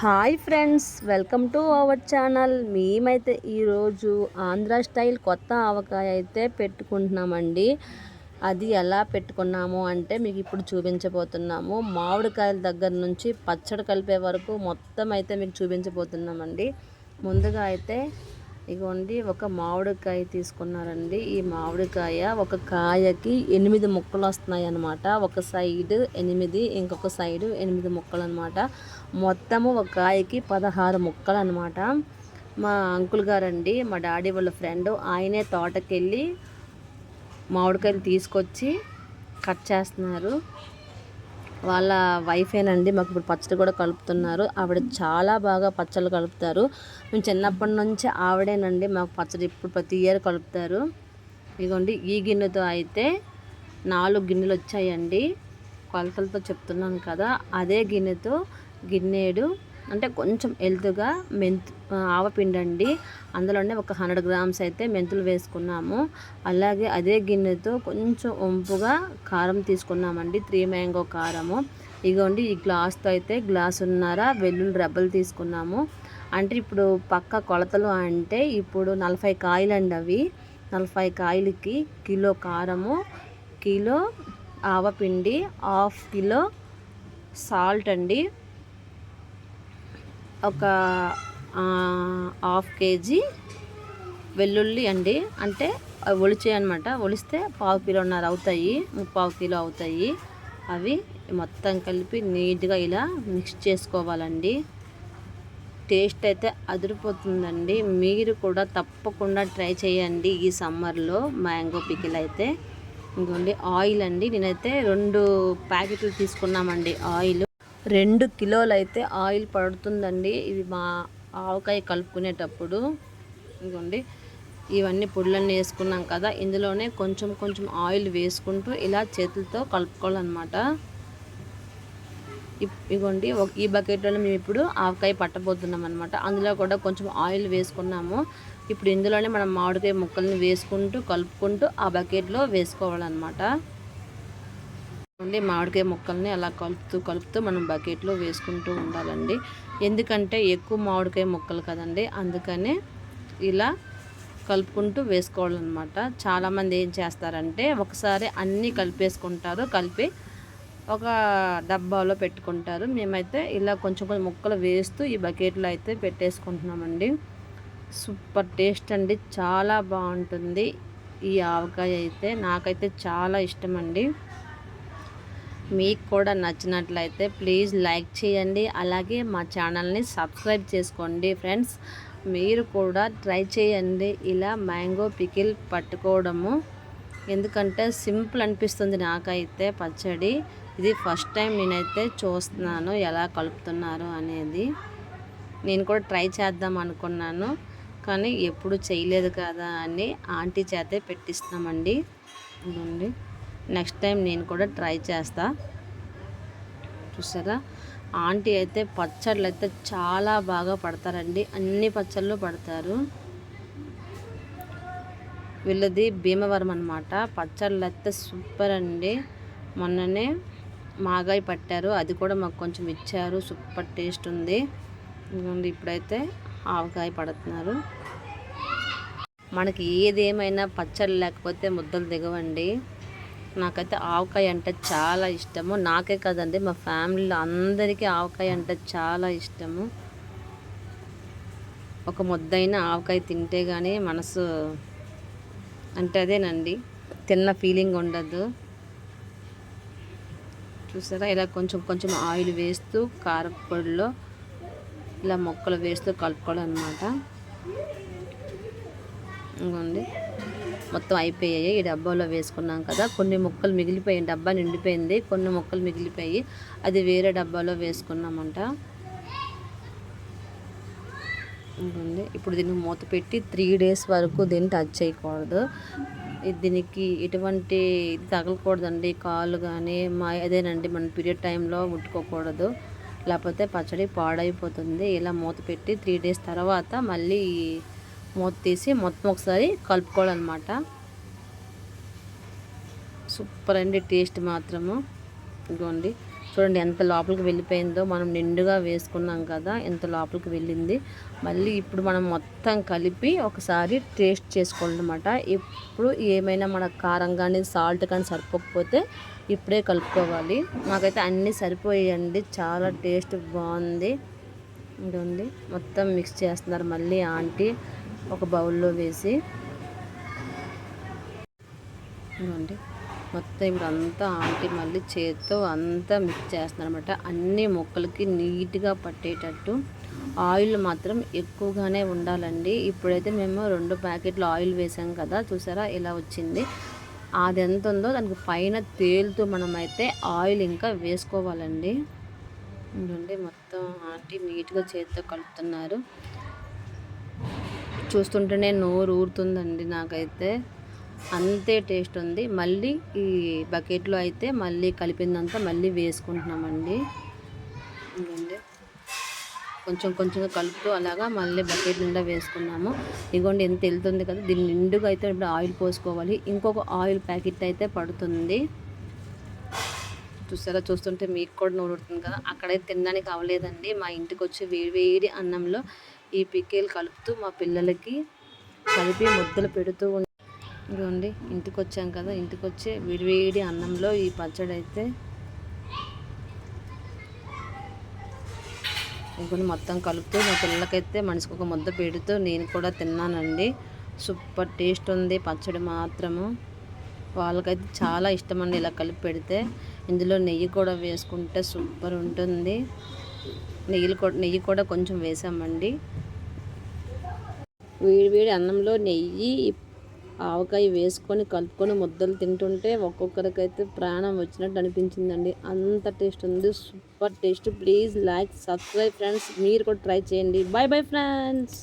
Hi friends welcome to our channel. మేమైతే ఈరోజు Andhra style కొత్త ఆవకాయ అయితే పెట్టుకుంటున్నామండి. అది ఎలా పెట్టుకున్నాము అంటే మీకు ఇప్పుడు చూపించబోతున్నాము. మామిడికాయల దగ్గర నుంచి పచ్చడి కలిపే వరకు మొత్తం అయితే మీకు చూపించబోతున్నామండి. ముందుగా అయితే ఇగోండి ఒక మామిడికాయ తీసుకున్నారండి. ఈ మామిడికాయ ఒక కాయకి ఎనిమిది ముక్కలు వస్తున్నాయి అనమాట ఒక సైడ్ ఎనిమిది ఇంకొక సైడ్ ఎనిమిది ముక్కలు అనమాట మొత్తము ఒక కాయకి పదహారు ముక్కలు అనమాట మా అంకుల్ గారండి మా డాడీ వాళ్ళ ఫ్రెండ్ ఆయనే తోటకెళ్ళి మామిడికాయలు తీసుకొచ్చి కట్ చేస్తున్నారు. వాళ్ళ వైఫేనండి మాకు ఇప్పుడు పచ్చడి కూడా కలుపుతున్నారు. ఆవిడ చాలా బాగా పచ్చళ్ళు కలుపుతారు. మేము చిన్నప్పటి నుంచి ఆవిడేనండి మాకు పచ్చడి ఇప్పుడు ప్రతి ఇయర్ కలుపుతారు. ఇదిగోండి ఈ గిన్నెతో అయితే నాలుగు గిన్నెలు వచ్చాయండి. కొలతలతో చెప్తున్నాను కదా అదే గిన్నెతో గిన్నెడు అంటే కొంచెం హెల్త్గా మెంతు ఆవపిండి అండి. అందులోనే ఒక హండ్రెడ్ గ్రామ్స్ అయితే మెంతులు వేసుకున్నాము. అలాగే అదే గిన్నెతో కొంచెం వంపుగా కారం తీసుకున్నామండి. త్రీ మ్యాంగో కారము. ఇగోండి ఈ గ్లాస్తో అయితే గ్లాసున్నర వెల్లుల్లి రెబ్బలు తీసుకున్నాము. అంటే ఇప్పుడు పక్క కొలతలు అంటే ఇప్పుడు నలభై కాయలండి అవి. నలభై కాయలకి కిలో కారము కిలో ఆవపిండి హాఫ్ కిలో సాల్ట్ అండి. ఒక హాఫ్ కేజీ వెల్లుల్లి అండి. అంటే ఒలిచే అనమాట ఒలిస్తే పావు కిలోన్నర అవుతాయి. ముప్పావు కిలో అవుతాయి. అవి మొత్తం కలిపి నీట్గా ఇలా మిక్స్ చేసుకోవాలండి. టేస్ట్ అయితే అదిరిపోతుందండి. మీరు కూడా తప్పకుండా ట్రై చేయండి ఈ సమ్మర్లో మ్యాంగో పికిల్ అయితే. ఇంకోండి ఆయిల్ అండి. నేనైతే రెండు ప్యాకెట్లు తీసుకున్నామండి ఆయిల్. రెండు కిలోలు అయితే ఆయిల్ పడుతుందండి. ఇది మా ఆవకాయ కలుపుకునేటప్పుడు. ఇదిగోండి. ఇవన్నీ పొడులన్నీ వేసుకున్నాం కదా. ఇందులోనే కొంచెం కొంచెం ఆయిల్ వేసుకుంటూ ఇలా చేతులతో కలుపుకోవాలన్నమాట. ఇగోండి ఈ బకెట్లో మేము ఇప్పుడు ఆవకాయ పట్టబోతున్నాం అనమాట అందులో కూడా కొంచెం ఆయిల్ వేసుకున్నాము. ఇప్పుడు ఇందులోనే మనం మామిడికాయ ముక్కల్ని వేసుకుంటూ కలుపుకుంటూ ఆ బకెట్లో వేసుకోవాలన్నమాట. ఉండి మామిడికాయ ముక్కల్ని అలా కలుపుతూ కలుపుతూ మనం బకెట్లో వేసుకుంటూ ఉండాలండి. ఎందుకంటే ఎక్కువ మామిడికాయ ముక్కలు కదండి అందుకనే ఇలా కలుపుకుంటూ వేసుకోవాలన్నమాట. చాలామంది ఏం చేస్తారంటే ఒకసారి అన్నీ కలిపేసుకుంటారు కలిపి ఒక డబ్బాలో పెట్టుకుంటారు. మేమైతే ఇలా కొంచెం కొంచెం ముక్కలు వేస్తూ ఈ బకెట్లో అయితే పెట్టేసుకుంటున్నామండి. సూపర్ టేస్ట్ అండి చాలా బాగుంటుంది. ఈ ఆవకాయ అయితే నాకైతే చాలా ఇష్టం అండి మీకు కూడా నచ్చినట్లయితే ప్లీజ్ లైక్ చేయండి. అలాగే మా ఛానల్ని సబ్స్క్రైబ్ చేసుకోండి ఫ్రెండ్స్. మీరు కూడా ట్రై చేయండి ఇలా మ్యాంగో పికిల్ పట్టుకోవడము. ఎందుకంటే సింపుల్ అనిపిస్తుంది నాకైతే పచ్చడి. ఇది ఫస్ట్ టైం నేనైతే చూస్తున్నాను ఎలా కలుపుతున్నారు అనేది. నేను కూడా ట్రై చేద్దాం అనుకున్నాను. కానీ ఎప్పుడు చేయలేదు కదా అని ఆంటీ చేతే పెట్టిస్తామండి. నెక్స్ట్ టైం నేను కూడా ట్రై చేస్తా. చూసారా? ఆంటీ అయితే పచ్చళ్ళు అయితే చాలా బాగా పడతారండి. అన్ని పచ్చళ్ళు పడతారు. వీళ్ళది భీమవరం అనమాట పచ్చళ్ళు అయితే సూపర్ అండి. మొన్ననే మాగాయి పట్టారు. అది కూడా మాకు కొంచెం ఇచ్చారు. సూపర్ టేస్ట్ ఉంది. ఇప్పుడైతే ఆవకాయ పడుతున్నారు. మనకి ఏదేమైనా పచ్చళ్ళు లేకపోతే ముద్దలు దిగవండి. నాకైతే ఆవకాయ అంటే చాలా ఇష్టము. నాకే కదండి మా ఫ్యామిలీలో అందరికీ ఆవకాయ అంటే చాలా ఇష్టము. ఒక ముద్దైన ఆవకాయ తింటే కానీ మనసు అంటే అదేనండి తిన్న ఫీలింగ్ ఉండదు. చూసారా? ఇలా కొంచెం కొంచెం ఆయిల్ వేస్తూ కారపొడిలో ఇలా మొక్కలు వేస్తూ కలుపుకోవడం అనమాట ఇంకోండి మొత్తం అయిపోయాయి. ఈ డబ్బాలో వేసుకున్నాం కదా కొన్ని ముక్కలు మిగిలిపోయి డబ్బా నిండిపోయింది. కొన్ని ముక్కలు మిగిలిపోయి అది వేరే డబ్బాలో వేసుకున్నామంట. ఇప్పుడు దీన్ని మూత పెట్టి త్రీ డేస్ వరకు దీన్ని టచ్ చేయకూడదు. దీనికి ఎటువంటి తగలకూడదండి కాళ్ళు కానీ మా అదేనండి మన పీరియడ్ టైంలో ముట్టుకోకూడదు. లేకపోతే పచ్చడి పాడైపోతుంది. ఇలా మూత పెట్టి త్రీ డేస్ తర్వాత మళ్ళీ మూత తీసి మొత్తం ఒకసారి కలుపుకోవాలన్నమాట. సూపర్ అండి టేస్ట్ మాత్రము. ఇదిగోండి. చూడండి ఎంత లోపలికి వెళ్ళిపోయిందో. మనం నిండుగా వేసుకున్నాం కదా ఎంత లోపలికి వెళ్ళింది. మళ్ళీ ఇప్పుడు మనం మొత్తం కలిపి ఒకసారి టేస్ట్ చేసుకోవాలన్నమాట. ఇప్పుడు ఏమైనా మన కారం కానీ సాల్ట్ కానీ సరిపోకపోతే ఇప్పుడే కలుపుకోవాలి. నాకైతే అన్నీ సరిపోయాయండి. చాలా టేస్ట్ బాగుంది. ఇదండి మొత్తం మిక్స్ చేస్తున్నారు మళ్ళీ ఆంటీ. ఒక బౌల్లో వేసి ఇదిగోండి. మొత్తం ఇప్పుడు అంతా ఆంటీ మళ్ళీ చేత్తో అంతా మిక్స్ చేస్తున్నారు అనమాట అన్ని మొక్కలకి నీట్గా పట్టేటట్టు ఆయిల్ మాత్రం ఎక్కువగానే ఉండాలండి. ఇప్పుడైతే మేము రెండు ప్యాకెట్లు ఆయిల్ వేసాం కదా చూసారా ఇలా వచ్చింది. అది ఎంత ఉందో దానికి పైన తేలుతూ మనమైతే ఆయిల్ ఇంకా వేసుకోవాలండి. చూడండి మొత్తం ఆంటీ నీట్గా చేతితో కలుపుతున్నారు. చూస్తుంటేనే నోరు ఊరుతుందండి నాకైతే. అంతే టేస్ట్ ఉంది. మళ్ళీ ఈ బకెట్లో అయితే మళ్ళీ కలిపిందంతా మళ్ళీ వేసుకుంటున్నామండి. కొంచెం కొంచెం కొంచెంగా కలుపుతూ అలాగా మళ్ళీ బకెట్ నిండా వేసుకున్నాము. ఇదిగోండి ఎంత వెళ్తుంది కదా. దీన్ని నిండుగా అయితే ఇప్పుడు ఆయిల్ పోసుకోవాలి. ఇంకొక ఆయిల్ ప్యాకెట్ అయితే పడుతుంది. చూసారా చూస్తుంటే మీకు కూడా నూరుతుంది కదా. అక్కడైతే తినడానికి అవ్వలేదండి మా ఇంటికి వచ్చి వేడి వేడి అన్నంలో ఈ పిక్కేలు కలుపుతూ మా పిల్లలకి కలిపి ముద్దలు పెడుతూ ఇదిగోండి ఇంటికి వచ్చాం కదా ఇంటికి వచ్చే విడివేడి అన్నంలో ఈ పచ్చడి అయితే ఇంకొని మొత్తం కలుపుతూ మా పిల్లలకైతే మనిషికి ఒక ముద్ద పెడుతూ నేను కూడా తిన్నానండి. సూపర్ టేస్ట్ ఉంది పచ్చడి మాత్రము. వాళ్ళకైతే చాలా ఇష్టం అండి ఇలా కలిపి పెడితే. ఇందులో నెయ్యి కూడా వేసుకుంటే సూపర్ ఉంటుంది. నెయ్యిలు కూడా నెయ్యి కూడా కొంచెం వేసామండి. వేడి వేడి అన్నంలో నెయ్యి ఆవకాయ వేసుకొని కలుపుకొని ముద్దలు తింటుంటే ఒక్కొక్కరికైతే ప్రాణం వచ్చినట్టు అనిపించిందండి. అంత టేస్ట్ ఉంది. Super taste. Please like subscribe friends. మీరు కూడా ట్రై చేయండి. Bye bye friends.